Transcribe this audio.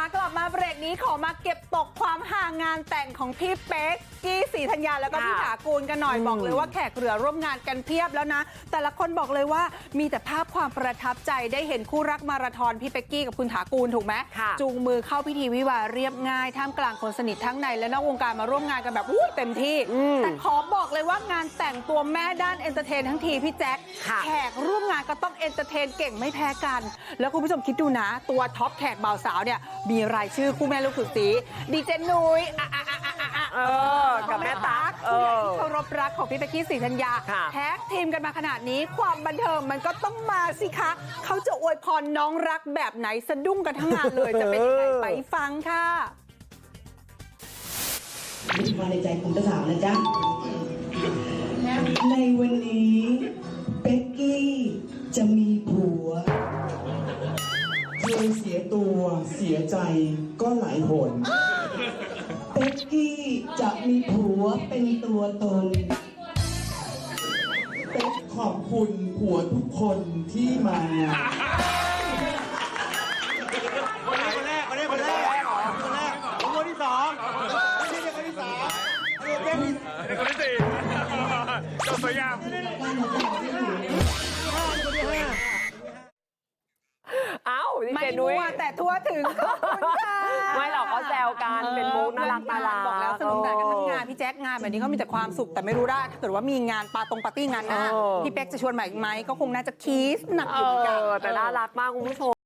ค่ะกลับมาเบรกนี้ขอมาเก็บตกความห่างงานแต่งของพี่เป๊กกี้สีธัญญาแล้วก็ค่ะพี่ถากูลกันหน่อยอืมบอกเลยว่าแขกเรือร่วมงานกันเพียบแล้วนะ แต่ละคนบอกเลยว่ามีแต่ภาพความประทับใจได้เห็นคู่รักมาราธอนพี่เป๊กกี้กับคุณถากูลถูกไหมค่ะจูงมือเข้าพิธีวิวาห์เรียบง่ายท่ามกลางคนสนิททั้งในและนอกวงการมาร่วมงานกันแบบอุ้ยเต็มที่อืมแต่ขอบอกเลยว่างานแต่งตัวแม่ด้านเอนเตอร์เทนทั้งทีพี่แจ๊คค่ะแขกร่วมงานก็ต้อง เอนเตอร์เทนเก่งไม่แพ้กัน แล้วคุณผู้ชมคิดดูนะ ตัวท็อปแขกบ่าวสาวเนี่ยมีรายชื่อคู่แม่ลูกสุดสีดีเจนุ้ยอะอะอะอะอะอะเออกับแม่ตั๊กเอผู้ใหญ่อที่เคารพรักของพี่เป๊กกี้ศรีธัญญาค่ะแท็กทีมกันมาขนาดนี้ความบันเทิงมันก็ต้องมาสิคะเขาจะอวยพรน้องรักแบบไหนสะดุ้งกันทั้งงานเลยจะเป็นยังไงไปฟังค่ะมีความในใจของเจ้าสาวนะจ๊ะ จะมีผัวเคยเสียตัวเสียใจก็หลายหนเป็กกี้จะมีผัวเป็นตัวตนเป็กขอบคุณผัวทุกคนที่มางานคนแรกคนแรกคนแรกคนแรกคนแรกผมคนที่สองไม่ใช่คนที่สามเออแค่ที่คนที่สี่จบสวยงาม เอ้าดีไม่เจนุ้มั่ยวแต่ทั่วถึงขอบคุณค่ะไม่หรอกเขาแซวกันเป็นมุกน่ารักน่ารักบอกแล้วสนุกแต่กันทั้งงานพี่แจ๊คงานแบบนี้เขามีแต่ความสุขแต่ไม่รู้ว่าถ้าเกิดว่ามีงานปาตรงปาร์ตี้งานหน้าเออ พี่เป๊กจะชวนมาอีกไหมก็คงน่าจะคีสหนักเออยู่เหมือนกัน อแต่น่ารักมากคุณผู้ชม